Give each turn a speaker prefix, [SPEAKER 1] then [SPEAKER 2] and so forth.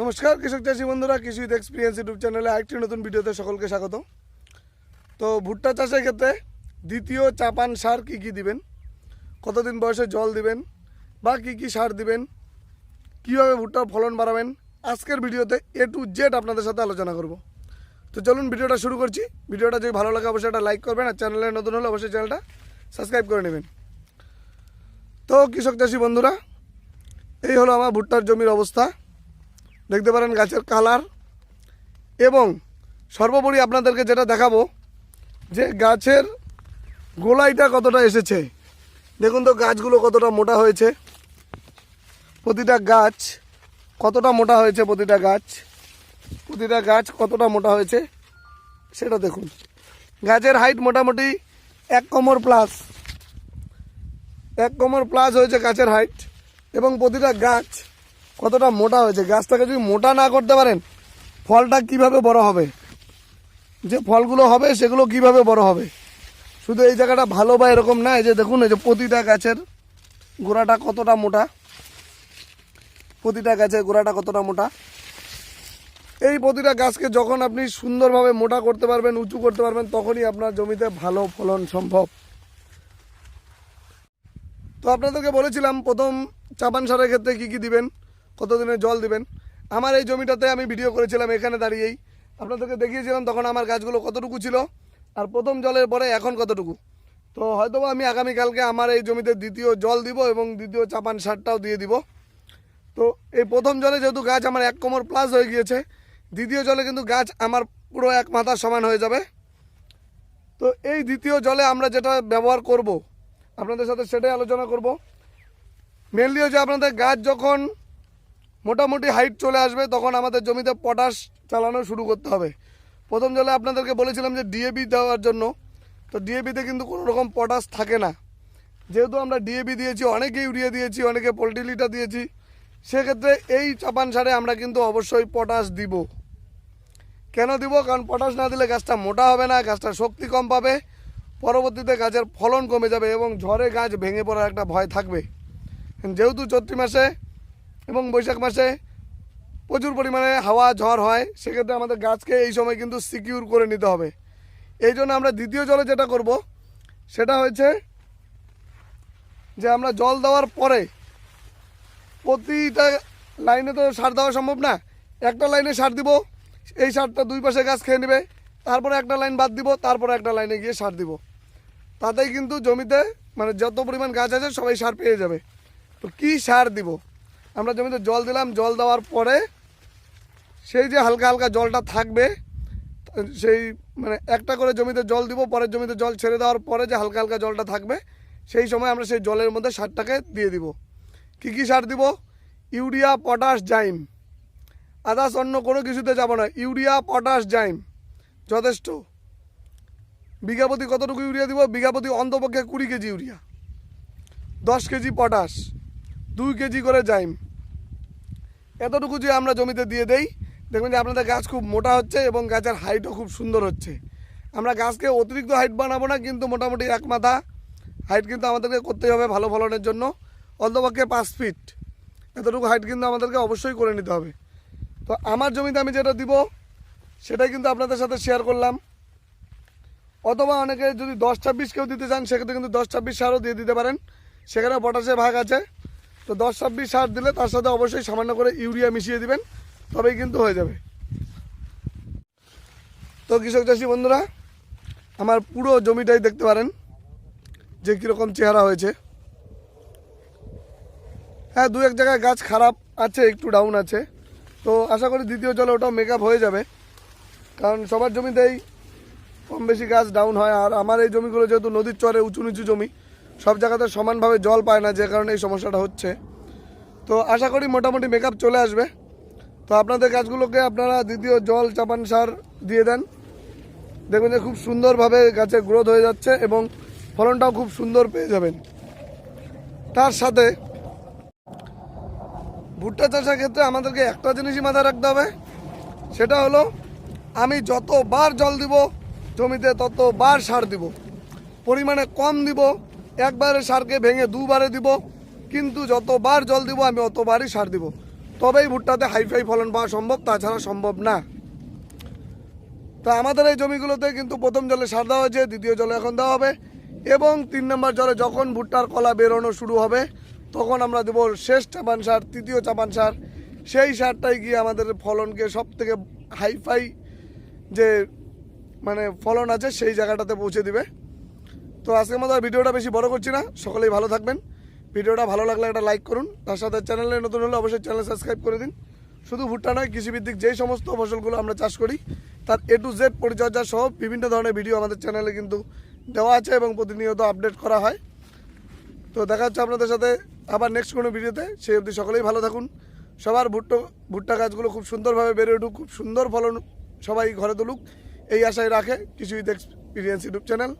[SPEAKER 1] নমস্কার, কৃষক চাষি বন্ধুরা, কৃষি উইথ এক্সপিরিয়েন্স ইউটিউব চ্যানেলে আরেকটি নতুন ভিডিওতে সকলকে স্বাগত তো ভুট্টা চাষের ক্ষেত্রে দ্বিতীয় চাপান সার কি কি দিবেন? কতদিন বয়সে জল দিবেন? বা কি কি সার দিবেন? কীভাবে ভুট্টার ফলন বাড়াবেন? আজকের ভিডিওতে এ টু জেড আপনাদের সাথে আলোচনা করব। তো চলুন ভিডিওটা শুরু করছি। ভিডিওটা যদি ভালো লাগে, অবশ্যই একটা লাইক করবেন, আর চ্যানেলে নতুন হলে অবশ্যই চ্যানেলটা সাবস্ক্রাইব করে নেবেন। তো কৃষক চাষি বন্ধুরা, এই হলো আমার ভুট্টার জমির অবস্থা। দেখতে পারেন গাছের কালার। এবং সর্বোপরি আপনাদেরকে যেটা দেখাবো, যে গাছের গোলাইটা কতটা এসেছে। দেখুন তো, গাছগুলো কতটা মোটা হয়েছে। প্রতিটা গাছ কতটা মোটা হয়েছে, প্রতিটা গাছ। প্রতিটা গাছ কতটা মোটা হয়েছে, সেটা দেখুন। গাছের হাইট মোটামুটি এক কোমর প্লাস এক কোমর প্লাস হয়েছে গাছের হাইট এবং প্রতিটা গাছ কতটা মোটা হয়েছে। গাছটাকে যদি মোটা না করতে পারেন, ফলটা কীভাবে বড় হবে? যে ফলগুলো হবে, সেগুলো কীভাবে বড় হবে? শুধু এই জায়গাটা ভালো বা এরকম না, এই যে দেখুন, এই যে প্রতিটা গাছের গোড়াটা কতটা মোটা? প্রতিটা গাছের গোড়াটা কতটা মোটা? এই প্রতিটা গাছকে যখন আপনি সুন্দরভাবে মোটা করতে পারবেন, উঁচু করতে পারবেন, তখনই আপনার জমিতে ভালো ফলন সম্ভব। তো আপনাদেরকে বলেছিলাম, প্রথম চাপান সারের ক্ষেত্রে কী কী দিবেন? কতদিনে জল দিবেন? আমার এই জমিটাতে আমি ভিডিও করেছিলাম এখানে দাঁড়িয়েই। আপনাদেরকে দেখিয়েছিলাম তখন আমার গাছগুলো কতটুকু ছিল, আর প্রথম জলের পরে এখন কতটুকু। তো হয়তোবা আমি আগামীকালকে আমার এই জমিতে দ্বিতীয় জল দিব এবং দ্বিতীয় চাপান সারটাও দিয়ে দিব। তো এই প্রথম জলে যেহেতু গাছ আমার এক কোমর প্লাস হয়ে গিয়েছে, দ্বিতীয় জলে কিন্তু গাছ আমার পুরো এক মাথার সমান হয়ে যাবে। তো এই দ্বিতীয় জলে আমরা যেটা ব্যবহার করব, আপনাদের সাথে সেটাই আলোচনা করব। মেনলি হচ্ছে আপনাদের গাছ যখন মোটামুটি হাইট চলে আসবে, তখন আমাদের জমিতে পটাশ চালানো শুরু করতে হবে। প্রথম জলে আপনাদেরকে বলেছিলাম যে ডিএবি দেওয়ার জন্য। তো ডিএবিতে কিন্তু কোনো রকম পটাশ থাকে না। যেহেতু আমরা ডিএবি দিয়েছি, অনেকে ইউরিয়া দিয়েছি, অনেকে পোলট্রি লিটার দিয়েছি, সেক্ষেত্রে এই চাপান সারে আমরা কিন্তু অবশ্যই পটাশ দিব। কেন দিব? কারণ পটাশ না দিলে গাছটা মোটা হবে না, গাছটা শক্তি কম পাবে, পরবর্তীতে গাছের ফলন কমে যাবে এবং ঝড়ে গাছ ভেঙে পড়ার একটা ভয় থাকবে। যেহেতু চৈত্র মাসে এবং বৈশাখ মাসে প্রচুর পরিমাণে হাওয়া, ঝড় হয়, সেক্ষেত্রে আমাদের গাছকে এই সময় কিন্তু সিকিউর করে নিতে হবে। এই জন্য আমরা দ্বিতীয় জলে যেটা করব, সেটা হয়েছে যে আমরা জল দেওয়ার পরে প্রতিটা লাইনে তো সার দেওয়া সম্ভব না। একটা লাইনে সার দিব, এই সারটা দুই পাশে গাছ খেয়ে নেবে, তারপরে একটা লাইন বাদ দিব, তারপরে একটা লাইনে গিয়ে সার দিব। তাতেই কিন্তু জমিতে মানে যত পরিমাণ গাছ আছে সবাই সার পেয়ে যাবে। তো কি সার দিব? আমরা জমিতে জল দিলাম, জল দেওয়ার পরে সেই যে হালকা হালকা জলটা থাকবে, সেই মানে একটা করে জমিতে জল দিব, পরের জমিতে জল ছেড়ে দেওয়ার পরে যে হালকা হালকা জলটা থাকবে, সেই সময় আমরা সেই জলের মধ্যে সারটাকে দিয়ে দিব। কি কি সার দিব? Urea, potash, জাইম। আদার্স অন্য কোনো কিছুতে যাব না। Urea, potash, zyme. যথেষ্ট। বিঘাপতি কতটুকু ইউরিয়া দিব? বিঘাপতি অন্তপক্ষে কুড়ি কেজি ইউরিয়া। দশ কেজি পটাশ। দুই কেজি করে জাইম। এতটুকু যে আমরা জমিতে দিয়ে দেই, দেখবেন যে আপনাদের গাছ খুব মোটা হচ্ছে এবং গাছের হাইটও খুব সুন্দর হচ্ছে। আমরা গাছকে অতিরিক্ত হাইট বানাবো না, কিন্তু মোটামুটি এক মাথা হাইট কিন্তু আমাদেরকে করতেই হবে ভালো ফলনের জন্য। অন্তপক্ষে পাঁচ ফিট এতটুকু হাইট কিন্তু আমাদেরকে অবশ্যই করে নিতে হবে। তো আমার জমিতে আমি যেটা দিব, সেটাই কিন্তু আপনাদের সাথে শেয়ার করলাম। অথবা অনেকে যদি দশ ছাব্বিশ কেউ দিতে চান, সেক্ষেত্রে কিন্তু দশ ছাব্বিশ সারও দিয়ে দিতে পারেন। সেখানে পটাশের ভাগ আছে। তো দশ ছাব্বিশ সার দিলে তার সাথে অবশ্যই সামান্য করে ইউরিয়া মিশিয়ে দিবেন, তবেই কিন্তু হয়ে যাবে। তো কৃষক চাষি বন্ধুরা, আমার পুরো জমিটাই দেখতে পারেন, যে কীরকম চেহারা হয়েছে। হ্যাঁ দু এক জায়গায় গাছ খারাপ আছে, একটু ডাউন আছে। তো আশা করি দ্বিতীয় জলে ওটাও মেকআপ হয়ে যাবে। কারণ সবার জমিতেই কম বেশি গাছ ডাউন হয়, আর আমার এই জমিগুলো যেহেতু নদীর চরে উঁচু নিচু জমি সব জায়গাতে সমানভাবে জল পায় না, যে কারণে এই সমস্যাটা হচ্ছে। তো আশা করি মোটামুটি মেকআপ চলে আসবে। তো আপনাদের গাছগুলোকে আপনারা দ্বিতীয় জল চাপান সার দিয়ে দেন। দেখবেন যে খুব সুন্দরভাবে গাছে গ্রোথ হয়ে যাচ্ছে এবং ফলনটাও খুব সুন্দর পেয়ে যাবেন। তার সাথে ভুট্টা চাষের ক্ষেত্রে আমাদেরকে একটা জিনিসই মাথায় রাখতে হবে, সেটা হলো আমি যতবার জল দিব, জমিতে ততবার সার দিব। পরিমাণে কম দিব একবারে সারকে ভেঙে দুবারে দিব, কিন্তু যতবার জল দিব আমি অতবারই সার দিব। তবেই ভুট্টাতে হাইফাই ফলন পাওয়া সম্ভব, তাছাড়া সম্ভব না। তো আমাদের এই জমিগুলোতে কিন্তু প্রথম জলে সার দেওয়া হয়েছে, দ্বিতীয় জলে এখন দেওয়া হবে। এবং তিন নম্বর জলে যখন ভুট্টার কলা বেরোনো শুরু হবে, তখন আমরা দেবো শেষ চাপান সার, তৃতীয় চাপান সার। সেই সারটাই গিয়ে আমাদের ফলনকে সব থেকে হাইফাই যে মানে ফলন আছে, সেই জায়গাটাতে পৌঁছে দিবে। তো আজকের মতো ভিডিওটা বেশি বড় করছি না। সকলেই ভালো থাকবেন। ভিডিওটা ভালো লাগলে একটা লাইক করুন। তার সাথে চ্যানেলে নতুন হলে অবশ্যই চ্যানেল সাবস্ক্রাইব করে দিন। শুধু ভুট্টা নয়, কৃষিভিত্তিক যেই সমস্ত ফসলগুলো আমরা চাষ করি, তার এ টু জেড পরিচর্যা সহ বিভিন্ন ধরনের ভিডিও আমাদের চ্যানেলে কিন্তু দেওয়া আছে এবং প্রতিনিয়ত আপডেট করা হয়। তো দেখা হচ্ছে আপনাদের সাথে আবার নেক্সট কোনো ভিডিওতে। সেই অবধি সকলেই ভালো থাকুন। সবার ভুট্টো, ভুট্টা গাছগুলো খুব সুন্দরভাবে বেড়ে উঠুক, খুব সুন্দর ফলন সবাই ঘরে তুলুক। এই আশায় রাখে উইথ এক্সপিরিয়েন্স ইউটিউব চ্যানেল